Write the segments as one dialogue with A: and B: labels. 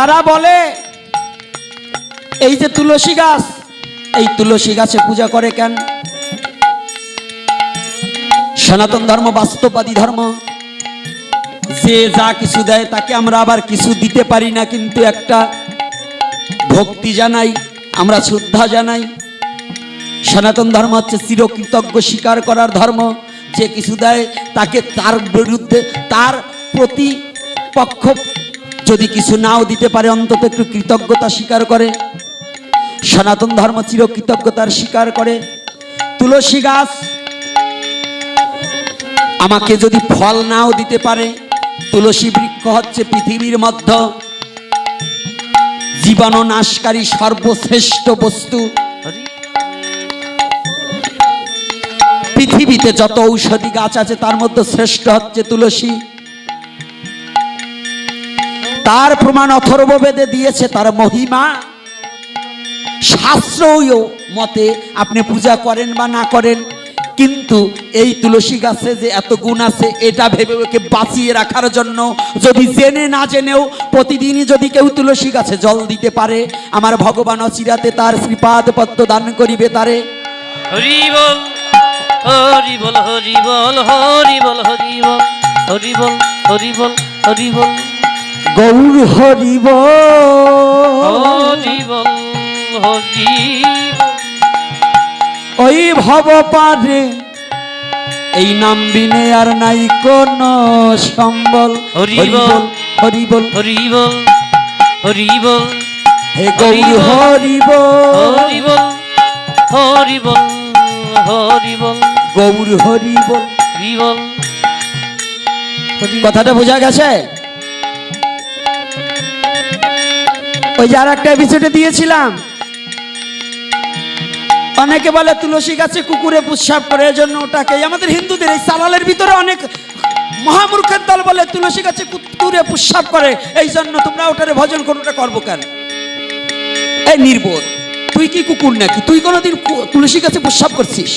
A: যারা বলে, এই যে তুলসী গাছ, এই তুলসী গাছে পূজা করে কেন? সনাতন ধর্ম, বাস্তববাদী ধর্ম, যে যা কিছু দেয় তাকে আমরা আবার কিছু দিতে পারি না, কিন্তু একটা ভক্তি জানাই, আমরা শ্রদ্ধা জানাই। সনাতন ধর্ম হচ্ছে চিরকৃতজ্ঞ, স্বীকার করার ধর্ম। যে কিছু দেয় তাকে তার বিরুদ্ধে, তার প্রতিপক্ষ যদি কিছু নাও দিতে পারে, অন্তত একটু কৃতজ্ঞতা স্বীকার করে। সনাতন ধর্ম চিরকৃতজ্ঞতার স্বীকার করে। তুলসী গাছ, আমাকে যদি ফল নাও দিতে পারে, তুলসী বৃক্ষ হচ্ছে পৃথিবীর মধ্য জীবাণু নাশকারী সর্বশ্রেষ্ঠ বস্তু। পৃথিবীতে যত ঔষধি গাছ আছে, তার মধ্যে শ্রেষ্ঠ হচ্ছে তুলসী। তার প্রমাণ অথর্ববেদে দিয়েছে, তার মহিমা। শাস্ত্রীয় মতে আপনি পূজা করেন বা না করেন, কিন্তু এই তুলসী গাছে যে এত গুণ আছে, এটা ভেবে ওকে বাঁচিয়ে রাখার জন্য যদি জেনে না জেনেও প্রতিদিনই যদি কেউ তুলসী গাছে জল দিতে পারে, আমার ভগবান অচিরাতে তার শ্রীপাদ পদ্ম দান করিবে তারে।
B: হরি বল হরি বল হরি বল হরি বল হরি বল হরি বল হরি বল হরি বল।
A: গৌর হরিব। ওই ভব পারে এই নাম বিনে আর নাই কোন সম্বল।
B: হরিব হরিব হরিব হরিব
A: হে গৌর হরিব।
B: হরিব হরিব হরিব
A: গৌর হরিব।
B: হরিব
A: কথাটা বোঝা গেছে? ওই যে আর একটা এপিসোডে দিয়েছিলাম। অনেকে বলে তুলসী গাছে কুকুরে পুৎসাব করে, এজন্য ওটাকে আমাদের হিন্দুদের এই সালালের ভিতরে অনেক মহামূর্খের দল বলে তুলসী গাছে কুকুরে করে এই জন্য তোমরা ওটারে ভজন করো করব কেন? এই নির্বোধ, তুই কি কুকুর নাকি? তুই কোনোদিন তুলসী গাছে পুৎসাব করছিস?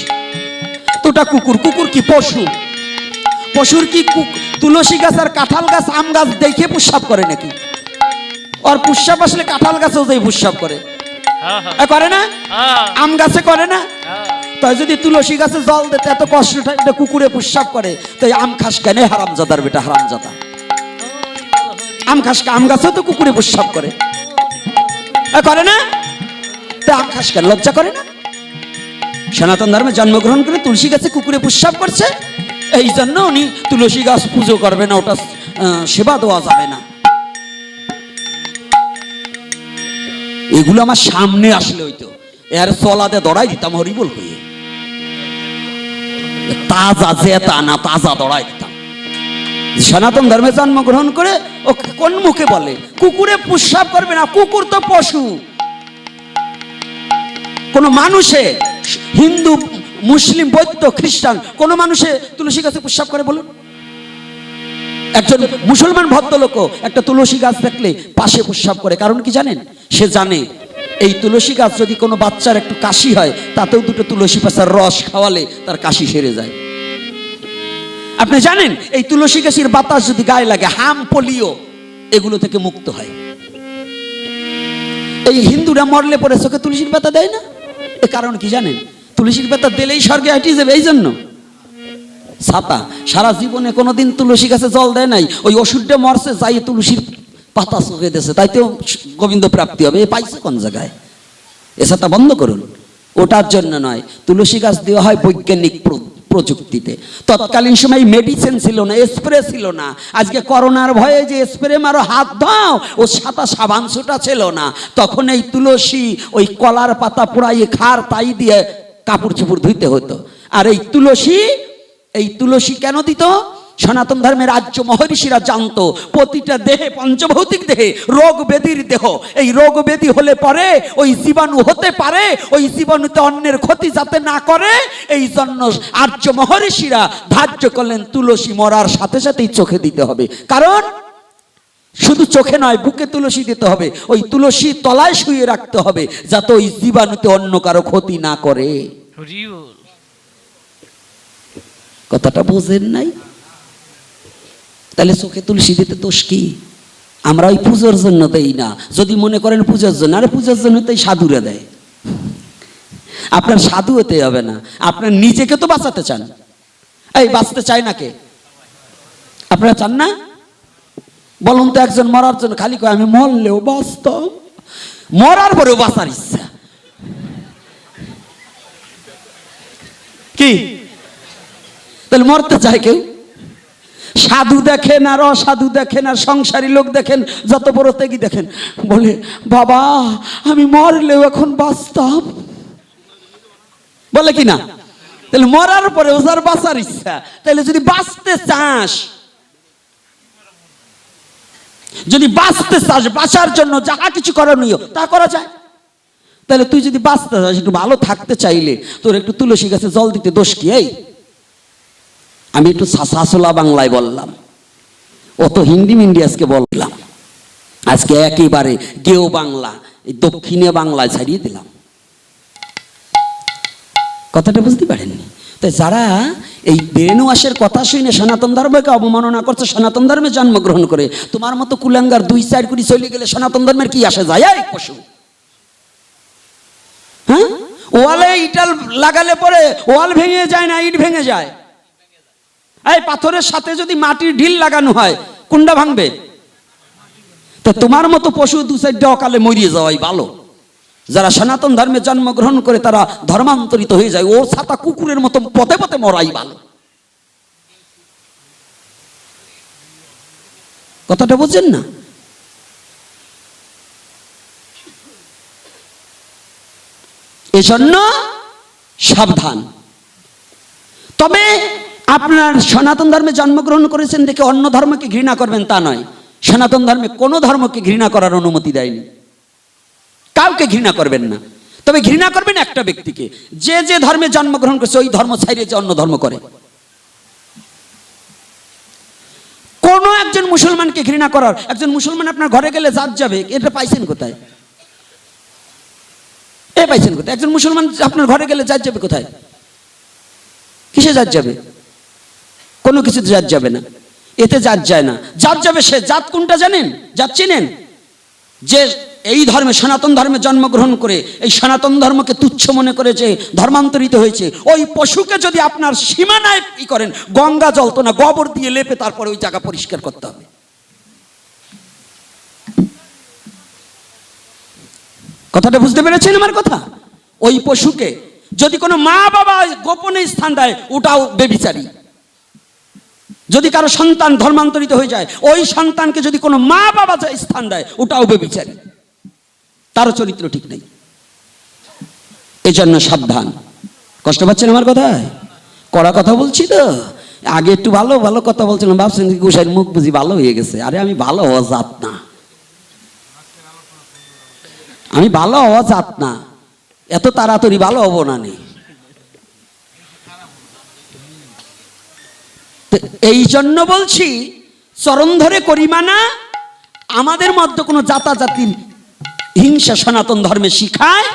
A: তোটা কুকুর কুকুর কি পশু? পশুর কি তুলসী গাছ আর কাঁঠাল গাছ, আম গাছ দেখে পুষ্পাপ করে নাকি? আর পুষ্পাপ আসলে কাঁঠাল গাছেও যাই পুষ্পাপ করে।
B: হ্যাঁ হ্যাঁ।
A: করে না?
B: হ্যাঁ।
A: আম গাছে করে না? তাই যদি তুলসী গাছে জল দিতে এত কষ্ট এটা কুকুরে পুষ্পাপ করে তো এই আম খাস কেন? হারামজাদার বেটা হারামজাদা। আম খাস আম গাছেও তো কুকুরে পুষ্পাপ করে। করে না? তো আম খাস কেন? লজ্জা করে না? সনাতন ধর্মে জন্মগ্রহণ করে তুলসী গাছে কুকুরে পুষ্পাপ করছে এই জন্য উনি তুলসী গাছ পুজো করবে না ওটা সেবা দেওয়া যাবে না। এগুলো আমার সামনে আসলে হইতো। এর চলাতে দড়াই দিতাম হরিবল হয়ে তাজা জেতা না তাজা দড়াই দিতাম। সনাতন ধর্মে জন্মগ্রহণ করে ও কোন মুখে বলে? কুকুরে পুষ্পাপ করবে না, কুকুর তো পশু। কোন মানুষে, হিন্দু, মুসলিম, বৌদ্ধ, খ্রিস্টান, কোন মানুষে তুলসী গাছে পুষ্পাপ করে বলুন। একজন মুসলমান ভদ্রলোক একটা তুলসী গাছ দেখলে পাশে প্রস্রাব করে। কারণ কি জানেন? সে জানে, এই তুলসী গাছ যদি কোনো বাচ্চার একটু কাশি হয়, তাতেও দুটো তুলসী পাতার রস খাওয়ালে তার কাশি সেরে যায়। আপনি জানেন, এই তুলসী গাছের বাতাস যদি গায়ে লাগে, হাম, পোলিও, এগুলো থেকে মুক্ত হয়। এই হিন্দুরা মরলে পরে চোখে তুলসীর পাতা দেয় না? এ কারণ কি জানেন? তুলসীর পাতা দিলেই স্বর্গে হাঁটিয়ে যাবে এই জন্য ছাতা। সারা জীবনে কোনোদিন তুলসী গাছে জল দেয় নাই। ওই ওষুধটা মরছে, যাই তুলসীর পাতা চোখে দিয়েছে। তাইতেও গোবিন্দ প্রাপ্তি হবে। এ পাইছে কোন জায়গায়? এ ছাতা বন্ধ করুন। ওটার জন্য নয়। তুলসী গাছ দেওয়া হয় বৈজ্ঞানিক প্র- প্রযুক্তিতে। তৎকালীন সময় মেডিসিন ছিল না স্প্রে ছিল না। আজকে করোনার ভয়ে যে স্প্রে মারো, হাত দাও ও সাতা সাবান সুটা ছিল না। তখন এই তুলসী, ওই কলার পাতা পোড়াইয়ে খার তাই দিয়ে কাপড় চোপড় ধুইতে হতো। আর এই তুলসী এই তুলসী কেন দিত? সনাতন ধর্মের রাজ্য মহর্ষিরা জানতো, প্রতিটা দেহে, পঞ্চভৌতিক দেহে রোগ ব্যাধির দেহ। এই রোগ ব্যাধি হলে পরে ওই জীবাণু হতে পারে, ওই জীবাণুতে অন্যের ক্ষতি যাতে না করে। এই জন্য আর্য মহর্ষিরা ধার্য করলেন তুলসী মরার সাথে সাথেই চোখে দিতে হবে। কারণ শুধু চোখে নয়, বুকে তুলসী দিতে হবে। ওই তুলসী তলায় শুয়ে রাখতে হবে, যাতে ওই জীবাণুতে অন্য কারও ক্ষতি না করে। কথাটা বোঝেন নাই? তাহলে চোখে তুলসী দিতে দোষ কি? আমরা ওই পুজোর জন্য দেই না। যদি মনে করেন পুজোর জন্য, আরে পুজোর জন্য তো এই সাধুরা দেয়। আপনার সাধু হতে হবে না। আপনার নিজেকে তো বাঁচাতে চান। এই, বাঁচতে চায় না কে? আপনারা চান না? বলুন তো একজন মরার জন্য খালি কয়, আমি মরলেও বাঁচতাম। মরার পরেও বাঁচার ইচ্ছা। তাহলে মরতে চায় কেউ? সাধু দেখেন আর অসাধু দেখেন আর সংসারী লোক দেখেন, যত বড় তেগি দেখেন। বলে, বাবা, আমি মরলেও এখন বাঁচতাম। বলে কি না? তাহলে মরার পরে ওজার বাঁচার ইচ্ছা, তাহলে যদি বাঁচতে চাস, যদি বাঁচতে চাস, বাঁচার জন্য যাহা কিছু করণীয়, তা করা যায়। তাহলে তুই যদি বাঁচতে চাস, একটু ভালো থাকতে চাইলে, তোর একটু তুলসী গাছে জল দিতে দোষ কি, এই? আমি একটু সাসাসোলা বাংলায় বললাম। অত হিন্দি মিন্দি আজকে বললাম। আজকে একেবারে গেও বাংলা, এই দক্ষিণে বাংলায় ছাড়িয়ে দিলাম। কথাটা বুঝতে পারেননি? তো যারা এই বেনুয়াসের কথা শুনে সনাতন ধর্মকে অবমাননা করছে, সনাতন ধর্মে জন্মগ্রহণ করে, তোমার মতো কুলাঙ্গার দুই চার কুড়ি চলে গেলে সনাতন ধর্মের কি আসে যায়? এক পশু। হ্যাঁ? ওয়ালে ইটাল লাগালে পরে ওয়াল ভেঙে যায় না, ইট ভেঙে যায়? এই পাথরের সাথে যদি মাটির ঢিল লাগানো হয় কোনটা ভাঙবে? তো তোমার মতো পশু দু চারটা অকালে মরিয়ে যাওয়াই ভালো। যারা সনাতন ধর্মে জন্মগ্রহণ করে তারা ধর্মান্তরিত হয়ে যায়, ও ছাতা কুকুরের মতো পথে পথে মরাই ভালো। কথাটা বুঝছেন না? এজন্য সাবধান। তবে আপনার সনাতন ধর্মে জন্মগ্রহণ করেছেন দেখে অন্য ধর্মকে ঘৃণা করবেন তা নয়। সনাতন ধর্মে কোনো ধর্মকে ঘৃণা করার অনুমতি দেয়নি। কাউকে ঘৃণা করবেন না। তবে ঘৃণা করবেন একটা ব্যক্তিকে। যে যে ধর্মে জন্মগ্রহণ করছে, ওই ধর্ম ছাইড়ে যে অন্য ধর্ম করে। কোন একজন মুসলমানকে ঘৃণা করার, একজন মুসলমান আপনার ঘরে গেলে জাত যাবে, এটা পাইছেন কোথায়? এ পাইছেন কোথায়? একজন মুসলমান আপনার ঘরে গেলে জাত যাবে কোথায়? কিসে জাত যাবে? কোনো কিছুতে জাত যাবে না। এতে জাত যায় না। জাত যাবে সে। জাত কোনটা জানেন? জাত চিনেন? যে এই ধর্মে, সনাতন ধর্মে জন্মগ্রহণ করে এই সনাতন ধর্মকে তুচ্ছ মনে করে যে ধর্মান্তরিত হয়েছে, ওই পশুকে যদি আপনার সীমানায় ই করেন, গঙ্গা জল তো না, গোবর দিয়ে লেপে তারপরে ওই জায়গা পরিষ্কার করতে হবে। কথাটা বুঝতে পেরেছেন আমার কথা? ওই পশুকে যদি কোনো মা বাবা গোপনে স্থান দেয়, ওটাও বেবিচারী। যদি কারও সন্তান ধর্মান্তরিত হয়ে যায়, ওই সন্তানকে যদি কোনো মা বাবা স্থান দেয়, ওটাও বেবিচারী তারও চরিত্র ঠিক নেই। এজন্য সাবধান। কষ্ট পাচ্ছেন আমার কথায়? কড়া কথা বলছি তো। আগে একটু ভালো ভালো কথা বলছিলাম, ভাবছেন গোসাইয়ের মুখ বুঝি ভালো হয়ে গেছে। আরে আমি ভালো হওয়া জাত না। আমি ভালো হওয়া জাত না। এত তাড়াতাড়ি ভালো হব না নেই এই জন্য বলছি চরণ ধরে করিমানা আমাদের মধ্যে কোনো জাতাজাতির হিংসা সনাতন ধর্মে শিখায়।